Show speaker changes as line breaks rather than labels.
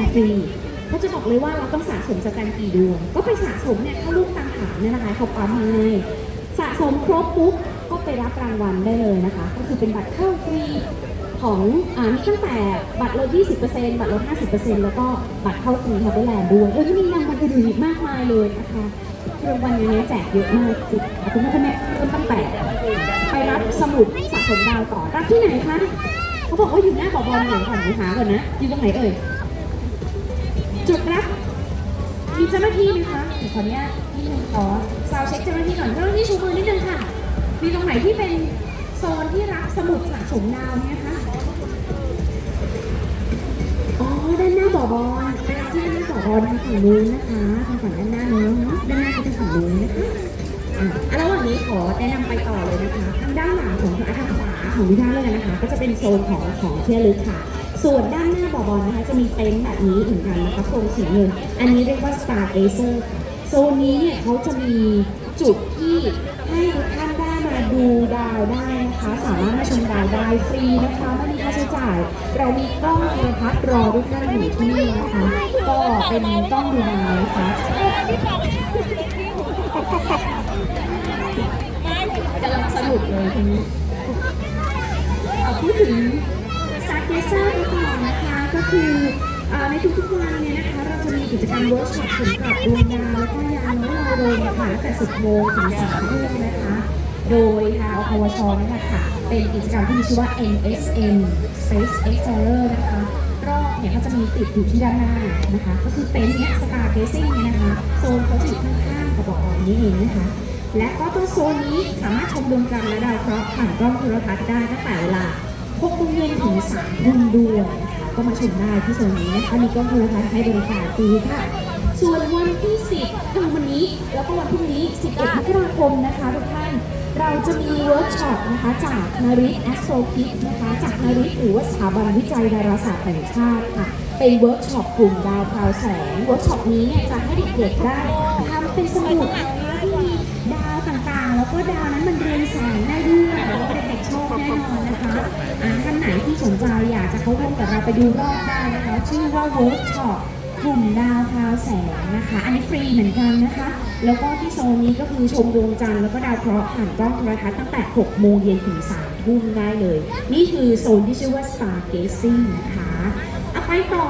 นฟรีเขาจะบอกเลยว่าเราต้องสะสมสแตนกี่ดวง ก็ไปสะสมเนี่ยเข้าลูกตามฐาเนี่ยนะคะเขาปั๊มมาให้ สะสมครบปุ๊บก็ไปรับรางวัลได้เลยนะคะ ก็คือเป็นบัตรเข้าฟรีของอ่ามีตั้งแต่บัตรลด 20%บัตรลด 50%แล้วก็บัตรเข้าฟรีทับเบิลแลนด์ด้วยแล้วก็มีรางวัลอื่นอีกมากมายเลยนะคะรางวัลนี้แจกเยอะมากจริงคุณแม่คุณแม่เริ่มตั้งแต่ไปรับสมุดสะสมดาวต่อรับที่ไหนคะเขาบอกว่าอยู่หน้าบอบอลหนูก่อนหนูหาก่อนนะอยู่ตรงไหนเอ่ย จุดรับมีเจ้าหน้าที่ไหมคะเดี๋ยวขออนุญาตนิดนึงขอซาวเช็คเจ้าหน้าที่ก่อนเจ้าหน้าที่ชูมือนิดนึงค่ะ มีตรงไหนที่เป็นโซนที่รับสมุดสะสมดาวเนี่ยคะอ๋อด้านหน้าบ่อบอลไปรับที่ด้านหน้าบ่อบอลทางฝั่งนู้นนะคะทางฝั่งด้านหน้านู้นเนาะด้านหน้าคือทางฝั่งนู้นนะคะอะระหว่างนี้ขอแนะนำไปต่อเลยนะคะ ทางด้านหลังของทางขวาของดิฉันเลยนะคะ ก็จะเป็นโซนของของเที่ยวลึกค่ะ ส่วนด้านหน้าบ่อบอลนะคะจะมีเต็นท์แบบนี้เหมือนกันนะคะโครงสีเงินอันนี้เรียกว่า Star Gazer โซนนี้เนี่ยเขาจะมีจุดที่ให้ทุกท่านได้มาดูดาวได้นะคะ สามารถมาชมดาวได้ฟรีนะคะไม่มีค่าใช้จ่าย เรามีกล้องโทรทัศน์รอทุกท่านอยู่ที่นี่นะคะ ก็เป็นกล้องดูดาวนะคะกำลังสนุกเลยทีนี้พูดถึง คือในทุกๆวันเนี่ยนะคะเราจะมีกิจกรรมเวิร์กช็อปสำหรับดวงดาวและก็ยานน้อยลอยลมค่ะตั้งแต่10โมงถึง3ทุ่มนะคะ โดยทางอพวชนี่แหละคะเป็นกิจกรรมที่มีชื่อว่า NSM Space Explorer นะคะรอบเนี่ยก็จะมีติดอยู่ที่ด้านหน้านะคะ ก็คือเต็นท์เนี้ย Star Gazing เนี่ยนะคะโซนเขาจะอยู่ข้างๆกับบ่อนี้เองนะคะและก็ตัวโซนนี้สามารถชมดวงจันทร์และดาวเคราะห์ผ่านกล้องโทรทัศน์ได้ตั้งแต่เวลา 6โมงเย็นถึง3ทุ่มด้วยนะคะก็มาชมได้ที่โซนนี้นะคะมีกล้องโทรทัศน์ให้บริการฟรีค่ะส่วนวันที่ 10คือวันนี้ แล้วก็วันพรุ่งนี้ 11มกราคมนะคะทุกท่าน เราจะมีเวิร์กช็อปนะคะจากนาริสแอสโซคิดนะคะ จากนาริสหรือว่าสถาบันวิจัยดาราศาสตร์แห่งชาติค่ะ เป็นเวิร์กช็อปกลุ่มดาวพราวแสง เวิร์กช็อปนี้เนี่ยจะให้เด็กๆได้ทำเป็นสมุดนะคะที่มีดาวต่างๆ แล้วก็ดาวนั้นมันเรืองแสงได้ด้วย สนใจอยากจะเข้าร่วมกับเราไปดูรอบได้นะคะ ชื่อว่าเวิร์กช็อปกลุ่มดาวพาวแสงนะคะ อันนี้ฟรีเหมือนกันนะคะ แล้วก็ที่โซนนี้ก็คือชมดวงจันทร์แล้วก็ดาวเคราะห์ผ่านกล้องโทรทัศน์ตั้งแต่ 6 โมงเย็นถึง 3 ทุ่มได้เลย นี่คือโซนที่ชื่อว่า Star Gazing นะคะเอาไปต่อ